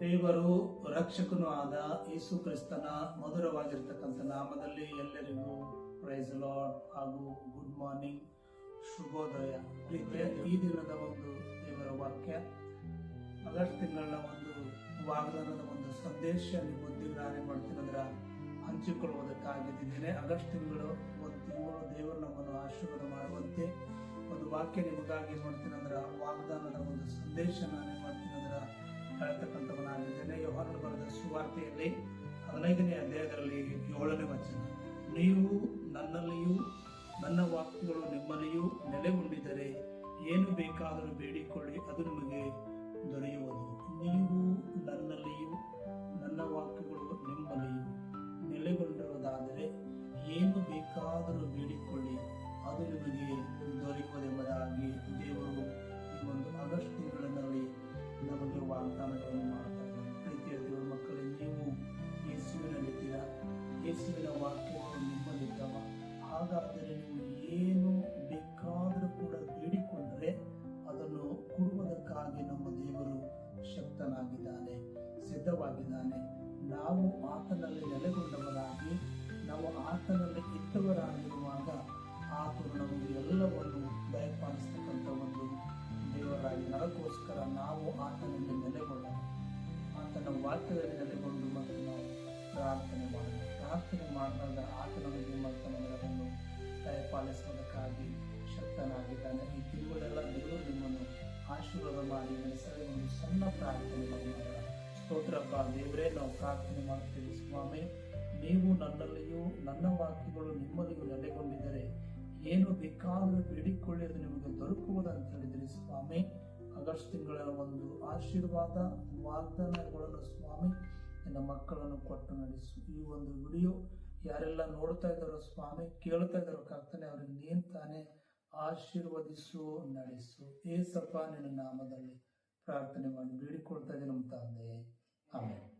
ದೇವರು ರಕ್ಷಕನೂ ಆದ ಯೇಸು ಕ್ರಿಸ್ತನ ಮಧುರವಾಗಿರ್ತಕ್ಕಂಥ ನಾಮದಲ್ಲಿ ಎಲ್ಲರಿಗೂ ಪ್ರೈಸ್ ಲಾಡ್ ಹಾಗೂ ಗುಡ್ ಮಾರ್ನಿಂಗ್ ಶುಭೋದಯ. ಈ ದಿನದ ಒಂದು ದೇವರ ವಾಕ್ಯ. ಆಗಸ್ಟ್ ತಿಂಗಳ ಒಂದು ವಾಗ್ದಾನದ ಒಂದು ಸಂದೇಶ ನಿಮ್ಮೊಂದಿಗೆ ನಾನೇ ಮಾಡ್ತೀನಂದ್ರ ಹಂಚಿಕೊಳ್ಳುವುದಕ್ಕಾಗಿದ್ದೇನೆ ಆಗಸ್ಟ್ ತಿಂಗಳು ಒಂದು ತಿಂಗಳು ದೇವರು ನಮ್ಮನ್ನು ಆಶೀರ್ವಾದ ಮಾಡುವಂತೆ ಒಂದು ವಾಕ್ಯ ನಿಮಗಾಗಿ ಮಾಡ್ತೀನಿ ಅಂದ್ರೆ, ವಾಗ್ದಾನದ ಒಂದು ಸಂದೇಶ ನಾನು ಮಾಡ್ತೀನಿ ಅಂದ್ರೆ ಹೇಳ್ತಕ್ಕಂಥವನಾಗಿದ್ದೇನೆ ಬರೆದ ಸುವಾರ್ತೆಯಲ್ಲಿ, ಹದಿನೈದನೇ ಅಧ್ಯಾಯದಲ್ಲಿ ಏಳನೇ ವಚನ. ನೀವು ನನ್ನಲ್ಲಿಯೂ, ನನ್ನ ವಾಕ್ಯಗಳು ನಿಮ್ಮಲ್ಲಿಯೂ ನೆಲೆಗೊಂಡಿದ್ದರೆ ಏನು ಬೇಕಾದರೂ ಬೇಡಿಕೊಳ್ಳಿ, ಅದು ನಿಮಗೆ ದೊರೆಯುವುದು. ನೀವು ನನ್ನಲ್ಲಿಯೂ, ನನ್ನ ವಾಕ್ಯಗಳು ನಿಮ್ಮಲ್ಲಿಯೂ ನೆಲೆಗೊಂಡಿರುವುದಾದರೆ ಏನು ಬೇಕಾದರೂ ಬೇಡಿಕೊಳ್ಳಿ ಅದು ನಿಮಗೆ ದೇವರು ಈ ಒಂದು ಆಗಸ್ಟ್ ತಿಂಗಳಿನಲ್ಲಿ ನಮಗೆ ವಾಗ್ದಾನಗಳನ್ನು ಮಾಡ್ತಾರೆ ಪ್ರೀತಿಯ ದೇವರ ಮಕ್ಕಳೇ, ನೀವು ಯೇಸುವಿನಲ್ಲಿದ್ದೀರ. ಯೇಸುವಿನ ವಾಕ್ಯಗಳು ನಿಮ್ಮಲ್ಲಿದ್ದಾವ. ಹಾಗಾದರೆ ನೀವು ಏನು ಬೇಕಾದರೂ ಕೂಡ ಬೇಡಿಕೊಂಡರೆ ಅದನ್ನು ಕೊಡುವುದಕ್ಕಾಗಿ ನಮ್ಮ ದೇವರು ಶಕ್ತನಾಗಿದ್ದಾನೆ, ಸಿದ್ಧವಾಗಿದ್ದಾನೆ. ನಾವು ಆತನಲ್ಲಿ ನೆಲೆಗೊಂಡವರಾಗಿ, ನಾವು ಆತನಲ್ಲಿ ಅದಕ್ಕೋಸ್ಕರ ನಾವು ಆತನಲ್ಲಿ ನೆಲೆಗೊಳ್ಳೋಣ. ಆತನ ವಾಕ್ಯದಲ್ಲಿ ನೆಲೆಗೊಂಡು ಮತ್ತು ನಾವು ಪ್ರಾರ್ಥನೆ ಮಾಡೋಣ. ಪ್ರಾರ್ಥನೆ ಮಾಡಿದಾಗ ಆತ ನಮಗೆ ಮತ್ತು ನಮಗೆ ಅದನ್ನು ದಯಪಾಲಿಸುವುದಕ್ಕಾಗಿ ಶಕ್ತನಾಗಿದ್ದಾನೆ. ಈ ತಿಂಗಳೆಲ್ಲ ದೇವರು ನಿಮ್ಮನ್ನು ಆಶೀರ್ವಾದ ಮಾಡಿ ನಡೆಸಲು. ಒಂದು ಸಣ್ಣ ಪ್ರಾರ್ಥನೆ ಮಾಡೋಣ ಸ್ತೋತ್ರಪ್ಪ, ದೇವರೇ, ನಾವು ಪ್ರಾರ್ಥನೆ ಮಾಡುತ್ತೇವೆ. ಸ್ವಾಮಿ, ನೀವು ನನ್ನಲ್ಲಿಯೂ ನನ್ನ ವಾಕ್ಯಗಳು ನಿಮ್ಮಲ್ಲಿಯೂ ನೆಲೆಗೊಂಡಿದ್ದರೆ ಏನು ಬೇಕಾದರೂ ಬೇಡಿಕೊಳ್ಳಿ ನಿಮಗೆ ದೊರಕುವುದು ಅಂತ ಹೇಳಿದ್ರಿ ಸ್ವಾಮಿ. ಆಗಸ್ಟ್ ತಿಂಗಳ ಒಂದು ಆಶೀರ್ವಾದ ವಾಗ್ದಾನಗಳನ್ನು ಸ್ವಾಮಿ, ನಿನ್ನ ಮಕ್ಕಳನ್ನು ಕೊಟ್ಟು ನಡೆಸು. ಈ ಒಂದು ವಿಡಿಯೋ ಯಾರೆಲ್ಲ ನೋಡ್ತಾ ಇದ್ದಾರೋ ಸ್ವಾಮಿ, ಕೇಳ್ತಾ ಇದ್ದಾರೋ ಕರ್ತನೆ, ಅವ್ರಿಗೆ ನೀನ್ ತಾನೇ ಆಶೀರ್ವದಿಸು, ನಡೆಸು. ಏಸಪ್ಪ ನಿನ್ನ ನಾಮದಲ್ಲಿ ಪ್ರಾರ್ಥನೆ ಮಾಡಿ ಬೇಡಿಕೊಳ್ತಾ ಇದ್ದೀನಿ ನಮ್ಮ ತಂದೆ. ಆಮೇಲೆ